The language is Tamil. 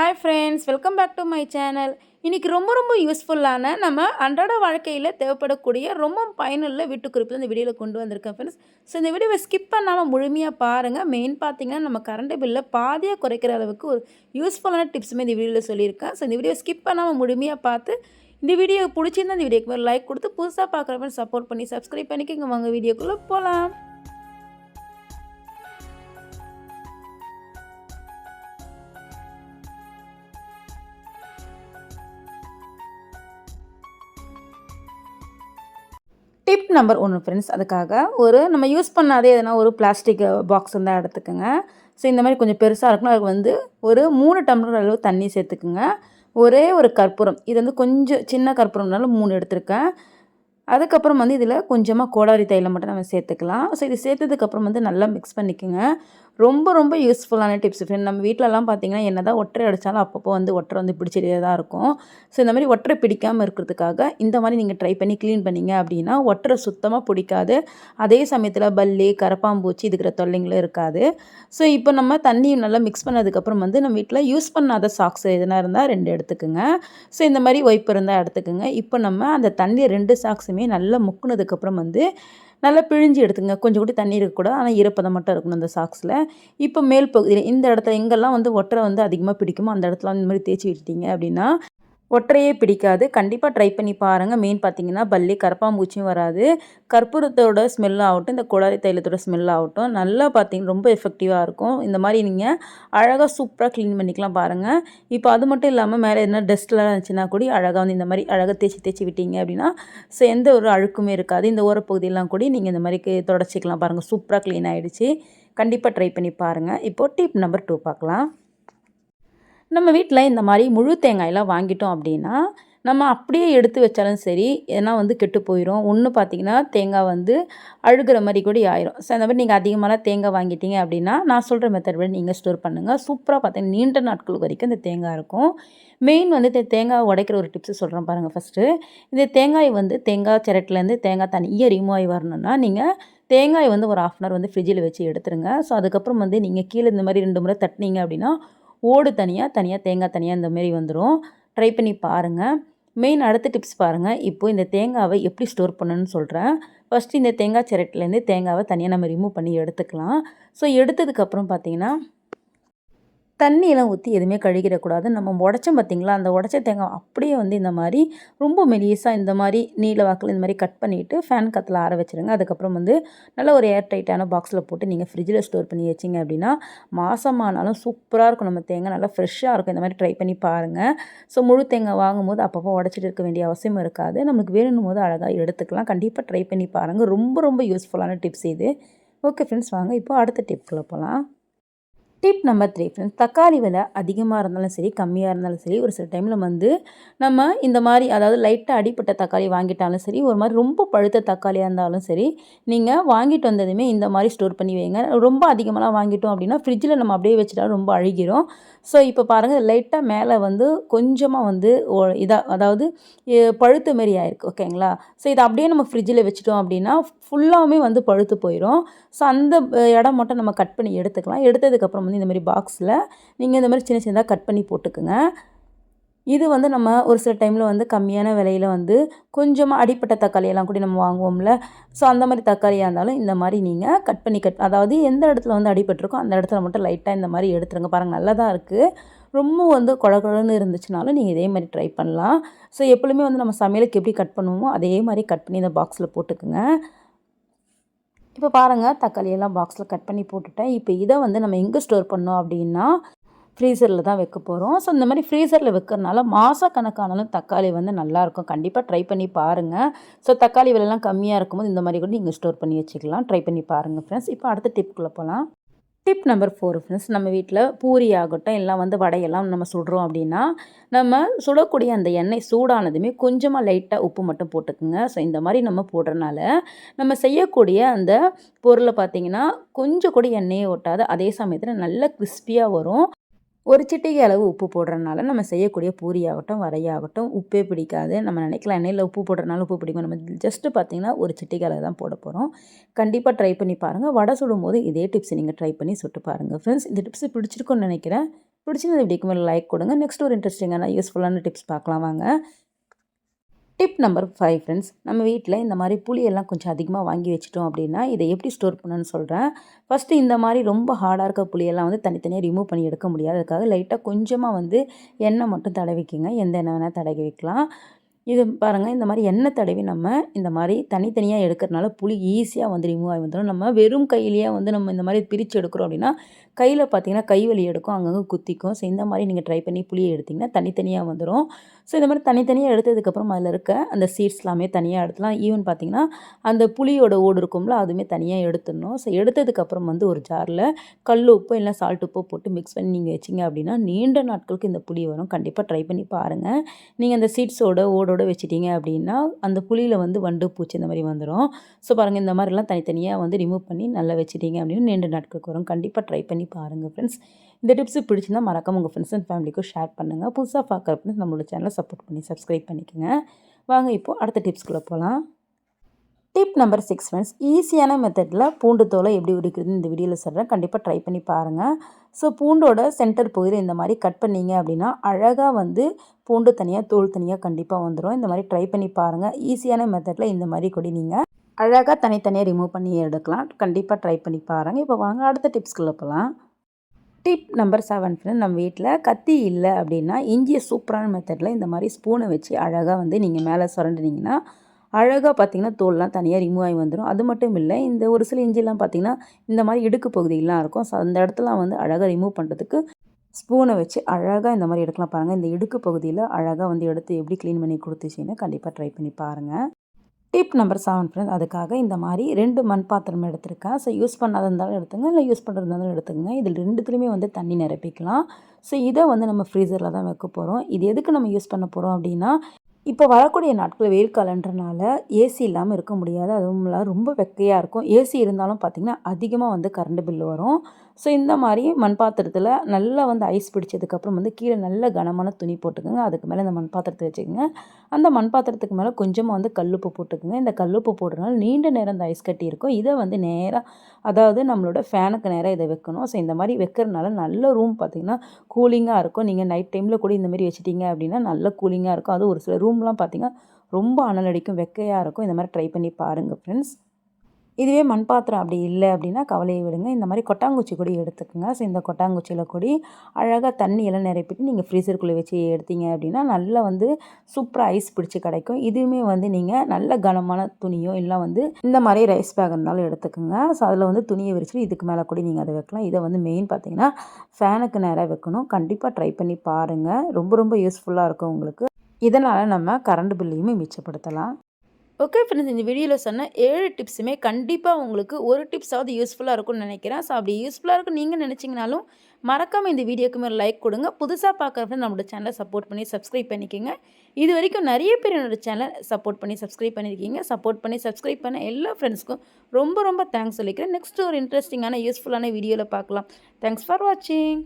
Hi friends welcome back to my channel இன்றைக்கி ரொம்ப ரொம்ப யூஸ்ஃபுல்லான நம்ம அன்றாட வாழ்க்கையில் தேவைப்படக்கூடிய ரொம்ப பயனுள்ள வீட்டுக்குறிப்பில் இந்த வீடியோவில் கொண்டு வந்திருக்கேன் ஃப்ரெண்ட்ஸ் ஸோ இந்த வீடியோவை ஸ்கிப் பண்ணாமல் முழுமையாக பாருங்கள் மெயின் பார்த்தீங்கன்னா நம்ம கரண்ட் பில்லை பாதியாக குறைக்கிற அளவுக்கு ஒரு யூஸ்ஃபுல்லான டிப்ஸுமே இந்த வீடியோவில் சொல்லியிருக்கேன். ஸோ இந்த வீடியோ ஸ்கிப் பண்ணாமல் முழுமையாக பார்த்து இந்த வீடியோ பிடிச்சிருந்தா இந்த வீடியோக்கு ஒரு லைக் கொடுத்து புதுசாக பார்க்குறவங்க சப்போர்ட் பண்ணி சப்ஸ்கிரைப் பண்ணிக்கோங்க. வாங்க வீடியோக்குள்ளே போகலாம் டிப் நம்பர் ஒன்று ஃப்ரெண்ட்ஸ் அதுக்காக ஒரு நம்ம யூஸ் பண்ணாதே எதனா ஒரு பிளாஸ்டிக் பாக்ஸ் இருந்தால் எடுத்துக்கோங்க. ஸோ இந்த மாதிரி கொஞ்சம் பெருசாக இருக்கணும். அதுக்கு வந்து ஒரு மூணு டம்ளர் அளவு தண்ணி சேர்த்துக்குங்க. ஒரே ஒரு கற்பூரம். இது வந்து கொஞ்சம் சின்ன கற்பூரம்னாலும் மூணு எடுத்திருக்கேன். அதுக்கப்புறம் வந்து இதில் கொஞ்சமாக கோடாரி தைலம் மட்டும் நம்ம சேர்த்துக்கலாம். ஸோ இது சேர்த்ததுக்கப்புறம் வந்து நல்லா மிக்ஸ் பண்ணிக்கோங்க. ரொம்ப ரொம்ப யூஸ்ஃபுல்லான டிப்ஸ் ஃப்ரெண்ட் நம்ம வீட்டிலலாம் பார்த்தீங்கன்னா என்ன தான் ஒற்றை அடித்தாலும் அப்பப்போ வந்து ஒற்றை வந்து பிடிச்சிட்டே தான் இருக்கும். ஸோ இந்த மாதிரி ஒற்றை பிடிக்காமல் இருக்கிறதுக்காக இந்த மாதிரி நீங்கள் ட்ரை பண்ணி க்ளீன் பண்ணிங்க அப்படின்னா ஒற்றை சுத்தமாக பிடிக்காது. அதே சமயத்தில் பல்லி கரப்பாம்பூச்சி இதுக்கிற தொல்லைங்களும் இருக்காது. ஸோ இப்போ நம்ம தண்ணி நல்லா மிக்ஸ் பண்ணதுக்கப்புறம் வந்து நம்ம வீட்டில் யூஸ் பண்ணாத சாக்ஸ் எதுனா இருந்தால் ரெண்டு எடுத்துக்கோங்க. ஸோ இந்த மாதிரி ஒய்ப்பு இருந்தால் எடுத்துக்கோங்க. இப்போ நம்ம அந்த தண்ணி ரெண்டு சாக்ஸுமே நல்லா முக்குனதுக்கப்புறம் வந்து நல்லா பிழிஞ்சு எடுத்துங்க கொஞ்சம் கூட தண்ணி இருக்கக்கூடாது. ஆனால் ஈரப்பதம் மட்டும் இருக்கணும் அந்த சாக்ஸில். இப்போ மேல் பகுதியில் இந்த இடத்துல எங்கெல்லாம் வந்து ஒட்டரை வந்து அதிகமாக பிடிக்குமோ அந்த இடத்துல இந்த மாதிரி தேய்ச்சி விட்டுட்டீங்க அப்படின்னா ஒற்றையே பிடிக்காது. கண்டிப்பாக ட்ரை பண்ணி பாருங்கள் மெயின் பார்த்தீங்கன்னா பல்லி கரப்பாம்பூச்சியும் வராது. கற்பூரத்தோட ஸ்மெல் ஆகட்டும் இந்த குழாரி தைலத்தோட ஸ்மெல் ஆகட்டும் நல்லா பார்த்தீங்கன்னா ரொம்ப எஃபெக்டிவாக இருக்கும். இந்த மாதிரி நீங்கள் அழகாக சூப்பராக க்ளீன் பண்ணிக்கலாம் பாருங்கள் இப்போ அது மட்டும் இல்லாமல் மேலே எதனா டஸ்ட்லாம் இருந்துச்சுன்னா கூட அழகாக வந்து இந்த மாதிரி அழகாக தேய்ச்சி தேய்ச்சி விட்டீங்க அப்படின்னா ஸோ எந்த ஒரு அழுக்குமே இருக்காது. இந்த ஓரப்பகுதியெல்லாம் கூட நீங்கள் இந்த மாதிரி தொடச்சிக்கலாம் பாருங்கள் சூப்பராக க்ளீன் ஆகிடுச்சு கண்டிப்பாக ட்ரை பண்ணி பாருங்கள் இப்போது டிப் நம்பர் டூ பார்க்கலாம். நம்ம வீட்டில் இந்த மாதிரி முழு தேங்காயெல்லாம் வாங்கிட்டோம் அப்படின்னா நம்ம அப்படியே எடுத்து வச்சாலும் சரி ஏன்னா வந்து கெட்டு போயிடும் ஒன்று பார்த்தீங்கன்னா தேங்காய் வந்து அழுகிற மாதிரி கூட ஆயிரும். ஸோ அந்த மாதிரி நீங்கள் அதிகமாகலாம் தேங்காய் வாங்கிட்டீங்க அப்படின்னா நான் சொல்கிற மெத்தட் படி நீங்கள் ஸ்டோர் பண்ணுங்கள் சூப்பராக பார்த்தீங்கன்னா நீண்ட நாட்கள் வரைக்கும் இந்த தேங்காய் இருக்கும். மெயின் வந்து இந்த தேங்காய் உடைக்கிற ஒரு டிப்ஸு சொல்கிறேன் பாருங்கள் ஃபஸ்ட்டு இந்த தேங்காய் வந்து தேங்காய் சிரட்டிலேருந்து தேங்காய் தனியாக ரிமூவ் ஆகி வரணும்னா நீங்கள் தேங்காய் வந்து ஒரு ஆஃப் அன் ஹவர் வந்து ஃப்ரிட்ஜில் வச்சு எடுத்துருங்க. ஸோ அதுக்கப்புறம் வந்து நீங்கள் கீழே இந்த மாதிரி ரெண்டு முறை தட்டினீங்க அப்படின்னா ஓடு தனியாக தனியாக தேங்காய் தனியாக இந்த மாரி வந்துடும் ட்ரை பண்ணி பாருங்கள் மெயின் அடுத்த டிப்ஸ் பாருங்கள் இப்போது இந்த தேங்காவை எப்படி ஸ்டோர் பண்ணணும்னு சொல்கிறேன் ஃபஸ்ட்டு இந்த தேங்காய் சிரட்டிலேருந்து தேங்காவை தனியாக நம்ம ரிமூவ் பண்ணி எடுத்துக்கலாம். ஸோ எடுத்ததுக்கப்புறம் பார்த்தீங்கன்னா தண்ணியெல்லாம் ஊற்றி எதுவுமே கழுகிடக்கூடாது. நம்ம உடச்சோம் பார்த்திங்களா அந்த உடச்ச தேங்காய் அப்படியே வந்து இந்த மாதிரி ரொம்ப மெலியஸாக இந்த மாதிரி நீல வாக்கில் இந்த மாதிரி கட் பண்ணிவிட்டு ஃபேன் கத்தில் ஆற வச்சுருங்க. அதுக்கப்புறம் வந்து நல்ல ஒரு ஏர் டைட்டான பாக்ஸில் போட்டு நீங்கள் ஃப்ரிட்ஜில் ஸ்டோர் பண்ணி வச்சிங்க அப்படின்னா மாதமானாலும் சூப்பராக இருக்கும் நம்ம தேங்காய். நல்லா ஃப்ரெஷ்ஷாக இருக்கும். இந்த மாதிரி ட்ரை பண்ணி பாருங்கள் ஸோ முழு தேங்காய் வாங்கும்போது அப்பப்போ உடச்சிட்டு இருக்க வேண்டிய அவசியம் இருக்காது. நமக்கு வேணும் போது அழகாக எடுத்துக்கலாம். கண்டிப்பாக ட்ரை பண்ணி பாருங்கள் ரொம்ப ரொம்ப யூஸ்ஃபுல்லான டிப்ஸ் இது. ஓகே ஃப்ரெண்ட்ஸ் வாங்க. இப்போ அடுத்த டிப்குள்ளே போகலாம் டிப் நம்பர் த்ரீ ஃப்ரெண்ட்ஸ் தக்காளி விலை அதிகமாக இருந்தாலும் சரி கம்மியாக இருந்தாலும் சரி ஒரு சில டைமில் வந்து நம்ம இந்த மாதிரி அதாவது லைட்டாக அடிப்பட்ட தக்காளி வாங்கிட்டாலும் சரி ஒரு மாதிரி ரொம்ப பழுத்த தக்காளியாக இருந்தாலும் சரி நீங்கள் வாங்கிட்டு வந்ததுமே இந்த மாதிரி ஸ்டோர் பண்ணி வைங்க. ரொம்ப அதிகமாகலாம் வாங்கிட்டோம் அப்படின்னா ஃப்ரிட்ஜில் நம்ம அப்படியே வச்சுட்டாலும் ரொம்ப அழுகிரும். ஸோ இப்போ பாருங்கள் லைட்டாக மேலே வந்து கொஞ்சமாக வந்து இதாக அதாவது பழுத்த மாரி ஆயிருக்கு ஓகேங்களா ஸோ இதை அப்படியே நம்ம ஃப்ரிட்ஜில் வச்சுட்டோம் அப்படின்னா ஃபுல்லாகவுமே வந்து பழுத்து போயிடும் ஸோ அந்த இடம் மட்டும் நம்ம கட் பண்ணி எடுத்துக்கலாம். எடுத்ததுக்கப்புறம் வந்து இந்த மாதிரி பாக்ஸில் நீங்கள் இந்த மாதிரி சின்ன சின்னதாக கட் பண்ணி போட்டுக்குங்க. இது வந்து நம்ம ஒரு சில டைமில் வந்து கம்மியான விலையில் வந்து கொஞ்சமாக அடிப்பட்ட தக்காளியெல்லாம் கூட நம்ம வாங்குவோம்ல. ஸோ அந்த மாதிரி தக்காளியாக இருந்தாலும் இந்த மாதிரி நீங்கள் கட் பண்ணி கட் அதாவது எந்த இடத்துல வந்து அடிபட்டிருக்கோ அந்த இடத்துல மட்டும் லைட்டாக இந்த மாதிரி எடுத்துருங்க. பாருங்கள் நல்லா தான் இருக்குது ரொம்ப வந்து குழகுழன்னு இருந்துச்சுனாலும் நீங்கள் இதே மாதிரி ட்ரை பண்ணலாம். ஸோ எப்பொழுதுமே வந்து நம்ம சமையலுக்கு எப்படி கட் பண்ணுவோமோ அதே மாதிரி கட் பண்ணி இந்த பாக்ஸில் போட்டுக்குங்க. இப்போ பாருங்கள் தக்காளியெல்லாம் பாக்ஸில் கட் பண்ணி போட்டுட்டேன். இப்போ இதை வந்து நம்ம எங்கே ஸ்டோர் பண்ணோம் அப்படின்னா ஃப்ரீசரில் தான் வைக்க போகிறோம் ஸோ இந்த மாதிரி ஃப்ரீசரில் வைக்கிறனால மாதக்கணக்கானாலும் தக்காளி வந்து நல்லாயிருக்கும் கண்டிப்பாக ட்ரை பண்ணி பாருங்கள் ஸோ தக்காளி விலைலாம் கம்மியாக இருக்கும்போது இந்த மாதிரி கூட நீங்கள் ஸ்டோர் பண்ணி வச்சுக்கலாம். ட்ரை பண்ணி பாருங்கள் ஃப்ரெண்ட்ஸ் இப்போ அடுத்த டிப்புக்குள்ளே போகலாம் டிப் நம்பர் ஃபோர் ஃப்ரெண்ட்ஸ் நம்ம வீட்டில் பூரி ஆகட்டும் எல்லாம் வந்து வடையெல்லாம் நம்ம சுடுறோம் அப்படின்னா நம்ம சுடக்கூடிய அந்த எண்ணெய் சூடானதுமே கொஞ்சமாக லைட்டாக உப்பு மட்டும் போட்டுக்குங்க. ஸோ இந்த மாதிரி நம்ம போடுறனால நம்ம செய்யக்கூடிய அந்த பொருளை பார்த்திங்கன்னா கொஞ்சம் கூட எண்ணெயே ஒட்டாது. அதே சமயத்தில் நல்ல கிறிஸ்பியாக வரும். ஒரு சிட்டிகை அளவு உப்பு போடுறதுனால நம்ம செய்யக்கூடிய பூரி ஆகட்டும் வரையாகட்டும் உப்பே பிடிக்காது. நம்ம நினைக்கலாம் எண்ணெயில் உப்பு போடுறதுனால உப்பு பிடிக்கும். நம்ம ஜஸ்ட்டு பார்த்திங்கன்னா ஒரு சிட்டிகை அளவு தான் போட போகிறோம் கண்டிப்பாக ட்ரை பண்ணி பாருங்கள் வடை சுடும் போது இதே டிப்ஸ் நீங்கள் ட்ரை பண்ணி சுட்டு பாருங்கள் ஃப்ரெண்ட்ஸ் இந்த டிப்ஸ் பிடிச்சிருக்குன்னு நினைக்கிறேன். பிடிச்சிருந்த வீடியோக்கு மேலே லைக் கொடுங்க. நெக்ஸ்ட் ஒரு இன்ட்ரெஸ்டிங்கான யூஸ்ஃபுல்லான டிப்ஸ் பார்க்கலாம் வாங்க. டிப் நம்பர் ஃபைவ் ஃப்ரெண்ட்ஸ் நம்ம வீட்டில் இந்த மாதிரி புளியெல்லாம் கொஞ்சம் அதிகமாக வாங்கி வச்சிட்டோம் அப்படின்னா இதை எப்படி ஸ்டோர் பண்ணணும்னு சொல்கிறேன் ஃபஸ்ட்டு இந்த மாதிரி ரொம்ப ஹார்டாக இருக்க புளியெல்லாம் வந்து தனித்தனியாக ரிமூவ் பண்ணி எடுக்க முடியாது. அதுக்காக லைட்டாக கொஞ்சமாக வந்து எண்ணெய் மட்டும் தடவிக்குங்க. எந்த எண்ணெய் வேணால் தடவி வைக்கலாம். இது பாருங்கள் இந்த மாதிரி எண்ணெய் தடவி நம்ம இந்த மாதிரி தனித்தனியாக எடுக்கிறனால புளி ஈஸியாக வந்து ரிமூவ் ஆகி வந்துடும் நம்ம வெறும் கையிலேயே வந்து நம்ம இந்த மாதிரி பிரித்து எடுக்கிறோம் அப்படின்னா கையில் பார்த்தீங்கன்னா கை வலி எடுக்கும் அங்கங்கே குத்திக்கும். ஸோ இந்த மாதிரி நீங்கள் ட்ரை பண்ணி புளியை எடுத்திங்கன்னா தனித்தனியாக வந்துடும் ஸோ இந்த மாதிரி தனித்தனியாக எடுத்ததுக்கப்புறம் அதில் இருக்க அந்த சீட்ஸ் எல்லாமே தனியாக எடுத்துலாம். ஈவன் பார்த்திங்கன்னா அந்த புளியோட ஓடு இருக்கும்ல அதுவுமே தனியாக எடுத்துடணும். ஸோ எடுத்ததுக்கப்புறம் வந்து ஒரு ஜாரில் கல் உப்பு இல்லை சால்ட் உப்பு போட்டு மிக்ஸ் பண்ணி நீங்கள் வச்சிங்க அப்படின்னா நீண்ட நாட்களுக்கு இந்த புளி வரும். கண்டிப்பாக ட்ரை பண்ணி பாருங்கள் நீங்கள் அந்த சீட்ஸோட ஓடோட வச்சிட்டிங்க அப்படின்னா அந்த புளியில் வந்து வண்டு பூச்சி இந்த மாதிரி வந்துடும் ஸோ பாருங்கள் இந்த மாதிரிலாம் தனித்தனியாக வந்து ரிமூவ் பண்ணி நல்லா வச்சிட்டிங்க அப்படின்னு நீண்ட நாட்களுக்கு வரும். கண்டிப்பாக ட்ரை பண்ணி பாருங்கள் ஃப்ரெண்ட்ஸ் இந்த டிப்ஸ் பிடிச்சிருந்தால் மறக்காம உங்கள் ஃப்ரெண்ட்ஸ் அண்ட் ஃபேமிலிக்கும் ஷேர் பண்ணுங்கள் புதுசாக பார்க்குறப்ப நம்மளோட சேனலை சப்போர்ட் பண்ணி சப்ஸ்கிரைப் பண்ணிக்கோங்க. வாங்க இப்போது அடுத்த டிப்ஸ்குள்ளே போகலாம் டிப் நம்பர் சிக்ஸ் ஃப்ரெண்ட்ஸ் ஈஸியான மெத்தடில் பூண்டு தோலை எப்படி உரிக்கிறது இந்த வீடியோவில் சொல்கிறேன் கண்டிப்பாக ட்ரை பண்ணி பாருங்கள் ஸோ பூண்டோட சென்டர் பகுதியில் இந்த மாதிரி கட் பண்ணிங்க அப்படின்னா அழகாக வந்து பூண்டு தனியாக தோல் தனியாக கண்டிப்பாக வந்துடும் இந்த மாதிரி ட்ரை பண்ணி பாருங்கள் ஈஸியான மெத்தடில் இந்த மாதிரி கொடி நீங்கள் அழகாக தனித்தனியாக ரிமூவ் பண்ணி எடுக்கலாம். கண்டிப்பாக ட்ரை பண்ணி பாருங்கள் இப்போ வாங்க அடுத்த டிப்ஸ்குள்ளே போகலாம் டிப் நம்பர் செவன் ஃப்ரெண்ட் நம்ம வீட்டில் கத்தி இல்லை அப்படின்னா இஞ்சியை சூப்பரான மெத்தடில் இந்த மாதிரி ஸ்பூனை வச்சு அழகாக வந்து நீங்கள் மேலே சுரண்டினீங்கன்னா அழகாக பார்த்தீங்கன்னா தோல்லாம் தனியாக ரிமூவ் ஆகி வந்துடும் அது மட்டும் இல்லை இந்த ஒரு சில இஞ்சிலாம் பார்த்திங்கன்னா இந்த மாதிரி இடுக்கு பகுதியெலாம் இருக்கும். ஸோ அந்த இடத்துலாம் வந்து அழகாக ரிமூவ் பண்ணுறதுக்கு ஸ்பூனை வச்சு அழகாக இந்த மாதிரி எடுக்கலாம் பாருங்கள் இந்த இடுக்கு பகுதியில் அழகாக வந்து எடுத்து எப்படி க்ளீன் பண்ணி கொடுத்துச்சின்னு கண்டிப்பாக ட்ரை பண்ணி பாருங்கள் டிப் நம்பர் செவன் ஃப்ரெண்ட்ஸ் அதுக்காக இந்த மாதிரி ரெண்டு மண் பாத்திரம் எடுத்திருக்கேன். ஸோ யூஸ் பண்ணாத இருந்தாலும் எடுத்துங்க இல்லை யூஸ் பண்ணுறது இருந்தாலும் எடுத்துங்க இதில் ரெண்டுத்துலேயுமே வந்து தண்ணி நிரப்பிக்கலாம். ஸோ இதை வந்து நம்ம ஃப்ரீசரில் தான் வைக்க போகிறோம் இது எதுக்கு நம்ம யூஸ் பண்ண போகிறோம் அப்படின்னா இப்போ வரக்கூடிய நாட்கள் வெயில் காலன்றனால ஏசி இல்லாமல் இருக்க முடியாது. அதுவும் இல்லாமல் ரொம்ப வெக்கையாக இருக்கும். ஏசி இருந்தாலும் பார்த்திங்கன்னா அதிகமாக வந்து கரண்ட் பில் வரும். ஸோ இந்த மாதிரி மண் பாத்திரத்தில் நல்லா வந்து ஐஸ் பிடிச்சதுக்கப்புறம் வந்து கீழே நல்ல கனமான துணி போட்டுக்கோங்க. அதுக்கு மேலே இந்த மண் பாத்திரத்தை வச்சுக்கோங்க. அந்த மண் பாத்திரத்துக்கு மேலே கொஞ்சமாக வந்து கல்லுப்பு போட்டுக்கோங்க. இந்த கல்லுப்பு போடுறதுனால நீண்ட நேரம் இந்த ஐஸ் கட்டி இருக்கும். இதை வந்து நேராக அதாவது நம்மளோட ஃபேனுக்கு நேராக இதை வைக்கணும். ஸோ இந்த மாதிரி வைக்கிறதுனால நல்ல ரூம் பார்த்திங்கன்னா கூலிங்காக இருக்கும். நீங்கள் நைட் டைமில் கூட இந்த மாதிரி வச்சுட்டிங்க அப்படின்னா நல்ல கூலிங்காக இருக்கும். அது ஒரு சில ரூம்லாம் பார்த்திங்கன்னா ரொம்ப அனல் அடிக்கும் வெக்கையாக இருக்கும். இந்த மாதிரி ட்ரை பண்ணி பாருங்கள் ஃப்ரெண்ட்ஸ் இதுவே மண் பாத்திரம் அப்படி இல்லை அப்படின்னா கவலையை விடுங்க. இந்த மாதிரி கொட்டாங்குச்சி கொடி எடுத்துக்கோங்க. ஸோ இந்த கொட்டாங்குச்சியில் கொடி அழகாக தண்ணியெல்லாம் நிரப்பிட்டு நீங்கள் ஃப்ரீசருக்குள்ளே வச்சு எடுத்தீங்க அப்படின்னா நல்லா வந்து சூப்பராக ஐஸ் பிடிச்சி கிடைக்கும். இதுவுமே வந்து நீங்கள் நல்ல கனமான துணியோ இல்லை வந்து இந்த மாதிரி ரைஸ் பேக் இருந்தாலும் எடுத்துக்கோங்க. ஸோ அதில் வந்து துணியை விரிச்சிட்டு இதுக்கு மேலே கூட நீங்கள் அதை வைக்கலாம். இதை வந்து மெயின் பார்த்தீங்கன்னா ஃபேனுக்கு நேராக வைக்கணும். கண்டிப்பாக ட்ரை பண்ணி பாருங்கள் ரொம்ப ரொம்ப யூஸ்ஃபுல்லாக இருக்கும் உங்களுக்கு. இதனால் நம்ம கரண்ட் பில்லையுமே மிச்சப்படுத்தலாம். ஓகே ஃப்ரெண்ட்ஸ் இந்த வீடியோவில் சொன்ன ஏழு டிப்ஸுமே கண்டிப்பாக உங்களுக்கு ஒரு டிப்ஸாவது யூஸ்ஃபுல்லாக இருக்கும்னு நினைக்கிறேன். ஸோ அப்படி யூஸ்ஃபுல்லாக இருக்கும் நீங்கள் நினச்சிங்கனாலும் மறக்காமல் இந்த வீடியோக்கு மேலே லைக் கொடுங்க. புதுசாக பார்க்குறப்ப நம்மளோட சேனலை சப்போர்ட் பண்ணி சப்ஸ்கிரைப் பண்ணிக்கோங்க. இது வரைக்கும் நிறைய பேர் என்னோட சேனலை சப்போர்ட் பண்ணி சப்ஸ்கிரைப் பண்ணியிருக்கீங்க சப்போர்ட் பண்ணி சப்ஸ்கிரைப் பண்ண எல்லா ஃப்ரெண்ட்ஸ்க்கும் ரொம்ப ரொம்ப தேங்க்ஸ் சொல்லிக்கிறேன். நெக்ஸ்ட் ஒரு இன்ட்ரெஸ்டிங்கான யூஸ்ஃபுல்லான வீடியோவில் பார்க்கலாம் தேங்க்ஸ் ஃபார் வாட்சிங்